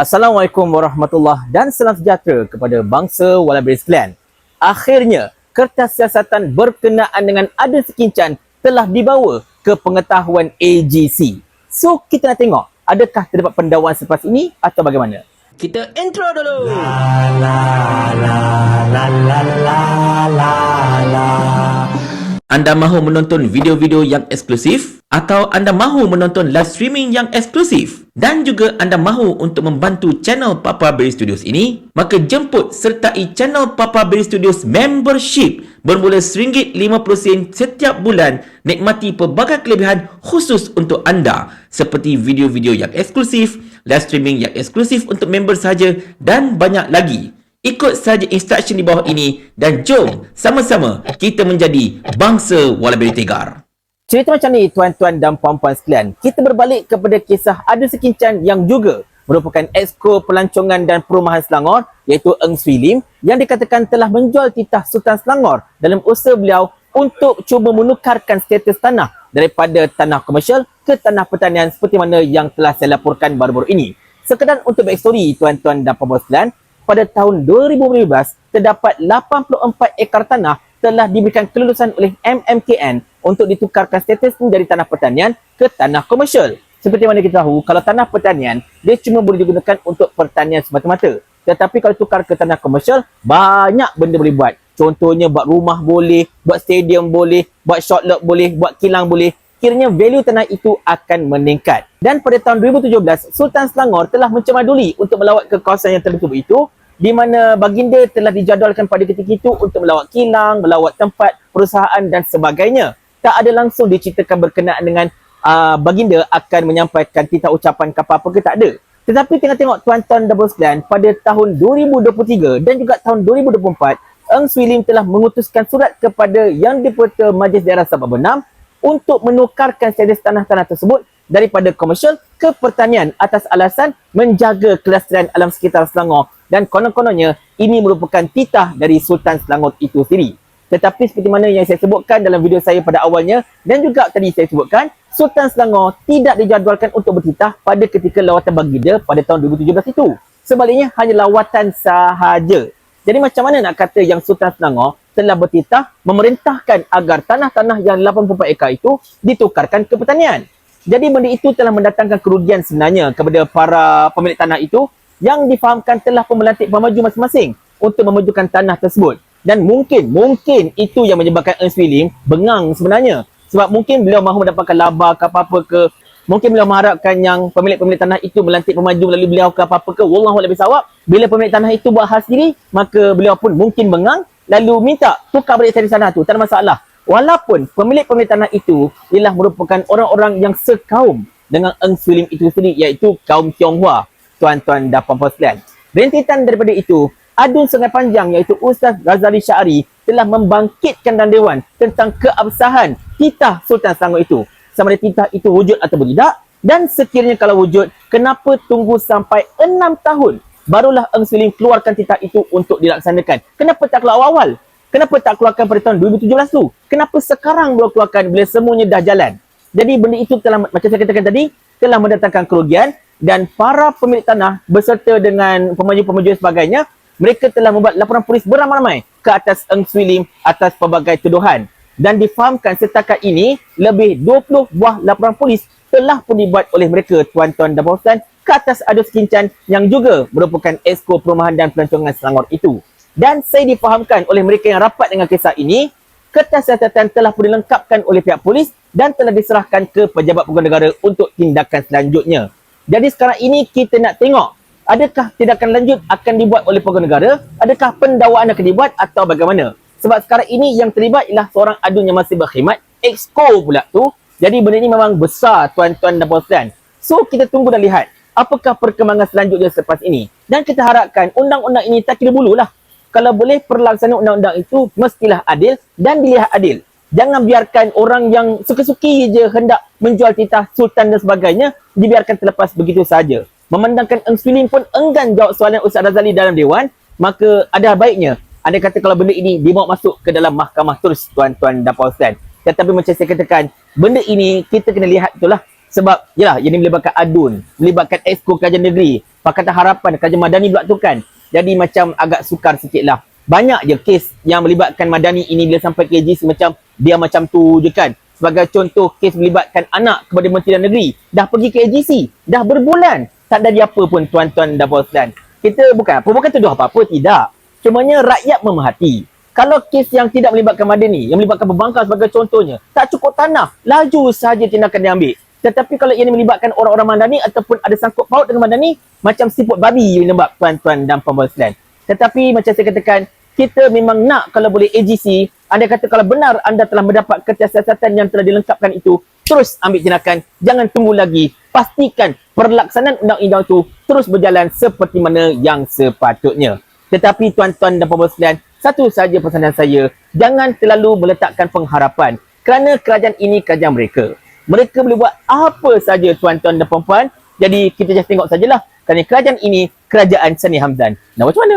Assalamualaikum warahmatullahi dan salam sejahtera kepada bangsa Walabi sekalian. Akhirnya, kertas siasatan berkenaan dengan ada sekincan telah dibawa ke pengetahuan AGC. So, kita nak tengok adakah terdapat pendawaan selepas ini atau bagaimana? Kita intro dulu. Anda mahu menonton video-video yang eksklusif atau anda mahu menonton live streaming yang eksklusif dan juga anda mahu untuk membantu channel Papa Berry Studios ini, maka jemput sertai channel Papa Berry Studios membership bermula RM1.50 setiap bulan nikmati pelbagai kelebihan khusus untuk anda seperti video-video yang eksklusif, live streaming yang eksklusif untuk member sahaja dan banyak lagi. Ikut saja instruction di bawah ini dan jom sama-sama kita menjadi bangsa Walabi Tegar. Cerita macam ni tuan-tuan dan puan-puan sekalian. Kita berbalik kepada kisah ada sekincan yang juga merupakan exco pelancongan dan perumahan Selangor iaitu Eng Swee Lim yang dikatakan telah menjual titah Sultan Selangor dalam usaha beliau untuk cuba menukarkan status tanah daripada tanah komersial ke tanah pertanian seperti mana yang telah saya laporkan baru-baru ini. Sekedar untuk backstory tuan-tuan dan puan-puan sekalian, pada tahun 2015 terdapat 84 ekar tanah telah diberikan kelulusan oleh MMKN untuk ditukarkan status menjadi tanah pertanian ke tanah komersial. Seperti mana kita tahu, kalau tanah pertanian, dia cuma boleh digunakan untuk pertanian semata-mata. Tetapi kalau tukar ke tanah komersial, banyak benda boleh buat. Contohnya buat rumah boleh, buat stadium boleh, buat shortlot boleh, buat kilang boleh. Kiranya value tanah itu akan meningkat. Dan pada tahun 2017, Sultan Selangor telah mencemaduli untuk melawat ke kawasan yang tertutup itu di mana baginda telah dijadualkan pada ketika itu untuk melawat kilang, melawat tempat perusahaan dan sebagainya. Tak ada langsung diceritakan berkenaan dengan uh, baginda akan menyampaikan titah ucapan ke apa-apa ke tak ada. Tetapi tengah tengok tuan-tuan dan sekalian pada tahun 2023 dan juga tahun 2024 Eng Swee Lim telah mengutuskan surat kepada Yang Diperta Majlis Daerah Sabah Benam untuk menukarkan status tanah-tanah tersebut daripada komersial ke pertanian atas alasan menjaga kelestarian alam sekitar Selangor dan konon-kononnya ini merupakan titah dari Sultan Selangor itu sendiri. Tetapi seperti mana yang saya sebutkan dalam video saya pada awalnya dan juga tadi saya sebutkan, Sultan Selangor tidak dijadualkan untuk bertitah pada ketika lawatan baginda pada tahun 2017 itu. Sebaliknya hanya lawatan sahaja. Jadi macam mana nak kata yang Sultan Selangor telah bertitah memerintahkan agar tanah-tanah yang 84 ekar itu ditukarkan ke pertanian. Jadi benda itu telah mendatangkan kerugian sebenarnya kepada para pemilik tanah itu yang difahamkan telah pun melantik pemaju masing-masing untuk memajukan tanah tersebut. Dan mungkin, mungkin itu yang menyebabkan Ernst Willing bengang sebenarnya. Sebab mungkin beliau mahu mendapatkan laba ke apa-apa ke. Mungkin beliau mengharapkan yang pemilik-pemilik tanah itu melantik pemaju melalui beliau ke apa-apa ke. Wallahu lebih sawab. Bila pemilik tanah itu buat hal sendiri, maka beliau pun mungkin bengang. Lalu minta tukar balik dari sana tu. Tak ada masalah. Walaupun pemilik-pemilik tanah itu ialah merupakan orang-orang yang sekaum dengan Ernst Willing itu sendiri iaitu kaum Tionghoa tuan-tuan dan puan-puan sekalian. Rentetan daripada itu, adun sungai panjang iaitu Ustaz Ghazali Syari telah membangkitkan dan dewan tentang keabsahan titah Sultan Selangor itu. Sama ada titah itu wujud atau tidak dan sekiranya kalau wujud, kenapa tunggu sampai enam tahun barulah Eng Sulim keluarkan titah itu untuk dilaksanakan? Kenapa tak keluar awal-awal? Kenapa tak keluarkan pada tahun 2017 tu? Kenapa sekarang baru keluarkan bila semuanya dah jalan? Jadi benda itu telah, macam saya katakan tadi, telah mendatangkan kerugian dan para pemilik tanah berserta dengan pemaju-pemaju sebagainya mereka telah membuat laporan polis beramai-ramai ke atas Eng Swee Lim atas pelbagai tuduhan dan difahamkan setakat ini lebih 20 buah laporan polis telah pun dibuat oleh mereka tuan-tuan dan puan ke atas Adus Kincan yang juga merupakan esko perumahan dan pelancongan Selangor itu. Dan saya difahamkan oleh mereka yang rapat dengan kisah ini, kertas catatan telah pun dilengkapkan oleh pihak polis dan telah diserahkan ke pejabat pegawai negara untuk tindakan selanjutnya. Jadi sekarang ini kita nak tengok adakah tindakan lanjut akan dibuat oleh pegawai negara? Adakah pendakwaan akan dibuat atau bagaimana? Sebab sekarang ini yang terlibat ialah seorang adun yang masih berkhidmat, exco pula tu. Jadi benda ini memang besar tuan-tuan dan puan So kita tunggu dan lihat apakah perkembangan selanjutnya selepas ini. Dan kita harapkan undang-undang ini tak kira bulu lah. Kalau boleh perlaksanaan undang-undang itu mestilah adil dan dilihat adil. Jangan biarkan orang yang suka-suki je hendak menjual titah sultan dan sebagainya dibiarkan terlepas begitu saja. Memandangkan Eng pun enggan jawab soalan Ustaz Razali dalam Dewan, maka ada baiknya anda kata kalau benda ini dibawa masuk ke dalam mahkamah terus tuan-tuan dan puan Tetapi macam saya katakan, benda ini kita kena lihat itulah Sebab yalah ini melibatkan adun, melibatkan exco kerajaan negeri, Pakatan Harapan, kerajaan madani pula tu kan. Jadi macam agak sukar sikit lah. Banyak je kes yang melibatkan madani ini bila sampai ke AGC macam dia macam tu je kan. Sebagai contoh kes melibatkan anak kepada Menteri Dalam Negeri. Dah pergi ke AGC. Dah berbulan. Tak ada apa pun tuan-tuan dan puan-puan. Kita bukan apa, bukan tuduh apa-apa. Tidak. Cumanya rakyat memerhati. Kalau kes yang tidak melibatkan madani, yang melibatkan pembangkang sebagai contohnya, tak cukup tanah, laju sahaja tindakan diambil. Tetapi kalau ini melibatkan orang-orang madani ataupun ada sangkut paut dengan madani, macam siput babi you nampak tuan-tuan dan puan-puan. Tetapi macam saya katakan, kita memang nak kalau boleh AGC, anda kata kalau benar anda telah mendapat kesiasatan yang telah dilengkapkan itu, terus ambil tindakan, jangan tunggu lagi. Pastikan perlaksanaan undang-undang itu terus berjalan seperti mana yang sepatutnya. Tetapi tuan-tuan dan puan-puan sekalian, satu saja pesanan saya, jangan terlalu meletakkan pengharapan kerana kerajaan ini kerajaan mereka. Mereka boleh buat apa saja tuan-tuan dan puan-puan. Jadi kita just tengok sajalah. Kerana kerajaan ini kerajaan Sani Hamdan. Nak macam mana?